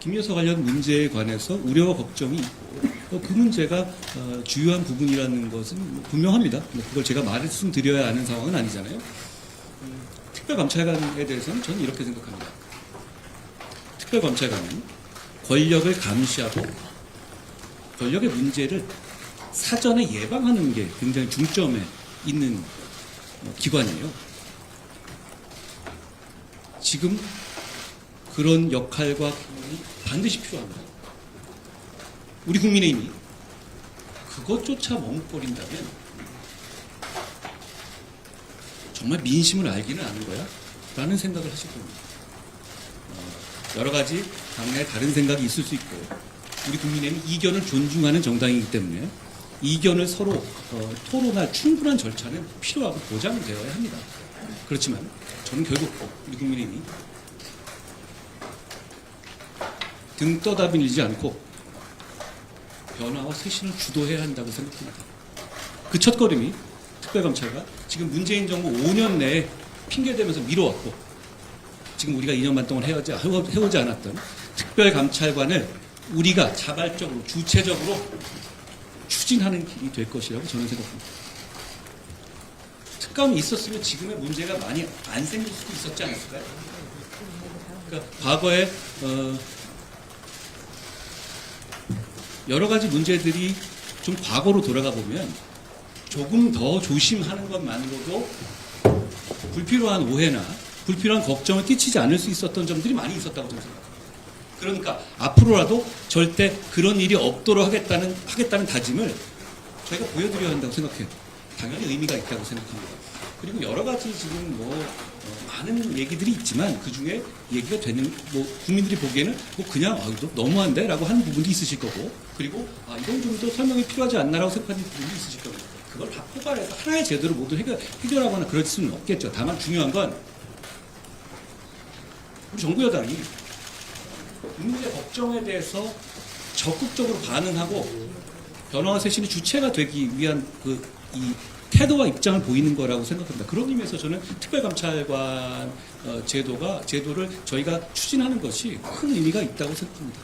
김여사 관련 문제에 관해서 우려와 걱정이 있고 어, 그 문제가 어, 주요한 부분이라는 것은 분명합니다. 근데 그걸 제가 말씀드려야 하는 상황은 아니잖아요. 음, 특별감찰관에 대해서는 저는 이렇게 생각합니다. 특별감찰관은 권력을 감시하고 권력의 문제를 사전에 예방하는 게 굉장히 중점에 있는 어, 기관이에요. 지금 그런 역할과 기능이 반드시 필요합니다. 우리 국민의힘이 그것조차 머뭇거린다면 정말 민심을 알기는 아는 거야? 라는 생각을 하실 겁니다. 어, 여러 가지 당내 다른 생각이 있을 수 있고 우리 국민의힘은 이견을 존중하는 정당이기 때문에 이견을 서로 어, 토론할 충분한 절차는 필요하고 보장되어야 합니다. 그렇지만 저는 결국 우리 국민의힘이 등 떠다밀지 않고 변화와 쇄신을 주도해야 한다고 생각합니다. 그 첫걸음이 특별감찰과 지금 문재인 정부 5년 내에 핑계대면서 미뤄왔고 지금 우리가 2년 반 동안 해오지, 해오지 않았던 특별감찰관을 우리가 자발적으로 주체적으로 추진하는 길이 될 것이라고 저는 생각합니다. 특감이 있었으면 지금의 문제가 많이 안 생길 수도 있었지 않았을까요? 그러니까 과거에 어, 여러 가지 문제들이 좀 과거로 돌아가 보면 조금 더 조심하는 것만으로도 불필요한 오해나 불필요한 걱정을 끼치지 않을 수 있었던 점들이 많이 있었다고 저는 생각합니다. 그러니까 앞으로라도 절대 그런 일이 없도록 하겠다는 하겠다는 다짐을 저희가 보여드려야 한다고 생각해요. 당연히 의미가 있다고 생각합니다. 그리고 여러 가지 지금 뭐 어, 많은 얘기들이 있지만 그 중에 얘기가 되는 뭐 국민들이 보기에는 뭐 그냥 아 너무한데라고 하는 부분도 있으실 거고 그리고 아 이건 좀 더 설명이 필요하지 않나라고 생각하는 부분도 있으실 겁니다. 그걸 다 포괄해서 하나의 제도를 모두 해결, 해결하거나 그럴 수는 없겠죠. 다만 중요한 건 우리 정부 여당이 국민의 걱정에 대해서 적극적으로 반응하고 변화와 쇄신의 주체가 되기 위한 그이 태도와 입장을 보이는 거라고 생각합니다. 그런 의미에서 저는 특별감찰관 어, 제도가 제도를 저희가 추진하는 것이 큰 의미가 있다고 생각합니다.